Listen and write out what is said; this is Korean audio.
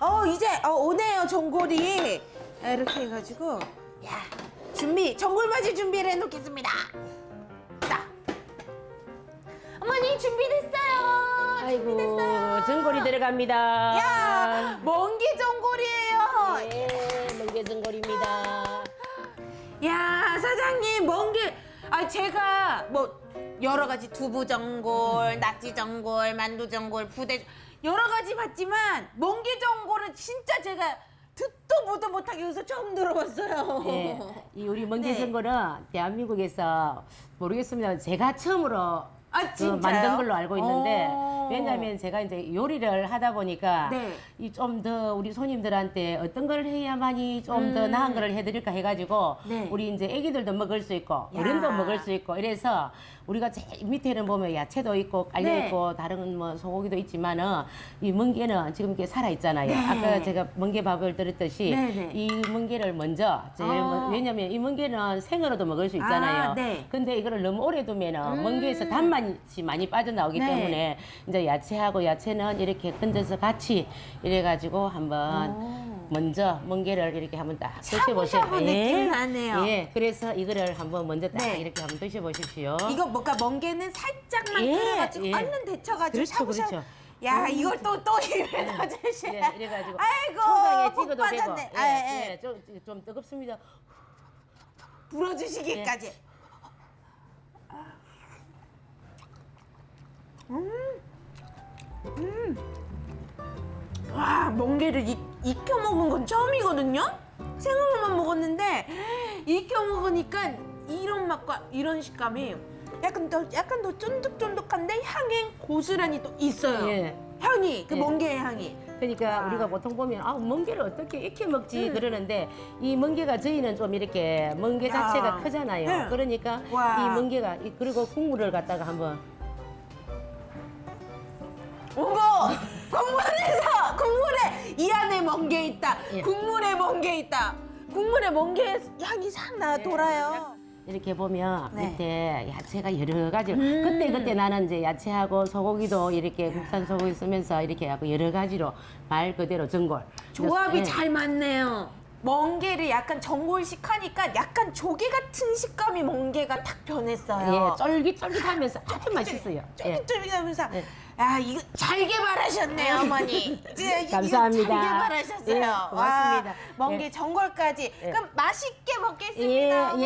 어 이제 어, 오네요 전골이. 아, 이렇게 해가지고. 야 준비 전골맞이 준비를 해놓겠습니다. 자. 어머니 준비됐어요. 아이고 준비됐어요. 전골이 들어갑니다. 야 멍게 전골이에요. 예, 멍게 전골입니다. 야 사장님 멍게. 아 제가 뭐 여러 가지 두부 전골 낙지 전골 만두 전골 부대 여러 가지 봤지만 멍게 전골은 진짜 제가 듣도 보도 못하게 여기서 처음 들어봤어요 예, 이 우리 멍게 네. 전골은 대한민국에서 모르겠습니다. 제가 처음으로 아, 그 진짜요? 만든 걸로 알고 있는데 어. 왜냐하면 제가 이제 요리를 하다 보니까 네. 이 좀 더 우리 손님들한테 어떤 걸 해야만이 좀 더 음. 나은 걸 해드릴까 해가지고 네. 우리 이제 애기들도 먹을 수 있고 야. 어른도 먹을 수 있고 이래서 우리가 제일 밑에는 보면 야채도 있고 깔려 네. 있고 다른 뭐 소고기도 있지만은 이 멍게는 지금 이렇게 살아 있잖아요. 네. 아까 제가 멍게 밥을 드렸듯이 네, 네. 이 멍게를 먼저 제일 어. 먼- 왜냐면 이 멍게는 생으로도 먹을 수 있잖아요. 아, 네. 근데 이거를 너무 오래 두면은 음. 멍게에서 단맛 이 많이 빠져나오기 네. 때문에 이제 야채하고 야채는 이렇게 건져서 같이 이래가지고 한번 오. 먼저 멍게를 이렇게 한번 딱 드셔보세요. 샤브샤브 느낌 나네요. 예, 그래서 이거를 한번 먼저 딱 네. 이렇게 한번 드셔보십시오. 이거 뭔가 멍게는 살짝만 예, 끓여가지고 예. 얼른 데쳐가지고 그렇죠, 샤브샤브 그렇죠. 야 이걸 또또 입에 넣어주시네 예, 이래가지고 아이고 초장에 복 찍어도 되고, 예, 아, 예, 예, 좀, 좀 뜨겁습니다. 불어주시기까지 음. 음. 와 멍게를 익, 익혀 먹은 건 처음이거든요 생으로만 먹었는데 익혀 먹으니까 이런 맛과 이런 식감이 약간 더 약간 더 쫀득쫀득한데 향이 고스란히 또 있어요 예. 향이 그 예. 멍게의 향이 그러니까 아. 우리가 보통 보면 아 멍게를 어떻게 익혀 먹지 음. 그러는데 이 멍게가 저희는 좀 이렇게 멍게 야. 자체가 크잖아요. 네. 그러니까 와. 이 멍게가 이- 그리고 국물을 갖다가 한번 어머 국물에서 국물에 이 안에 멍게 있다 예. 국물에 멍게 있다 국물에 멍게 향이 싹나 네. 돌아요 이렇게 보면 네. 밑에 야채가 여러 가지 음. 그때 그때 나는 이제 야채하고 소고기도 이렇게 국산 소고기 쓰면서 이렇게 하고 여러 가지로 말 그대로 전골 조합이 예. 잘 맞네요 멍게를 약간 전골식 하니까 약간 조개 같은 식감이 멍게가 탁 변했어요 예, 쫄깃쫄깃하면서 아주 맛있어요. 예. 쫄깃쫄깃하면서 예. 야 이거 잘 개발하셨네요 어머니 이제 이거 감사합니다. 잘 개발하셨어요 예, 고맙습니다. 와, 멍게 예. 전골까지 예. 그럼 맛있게 먹겠습니다 예, 예, 어머니.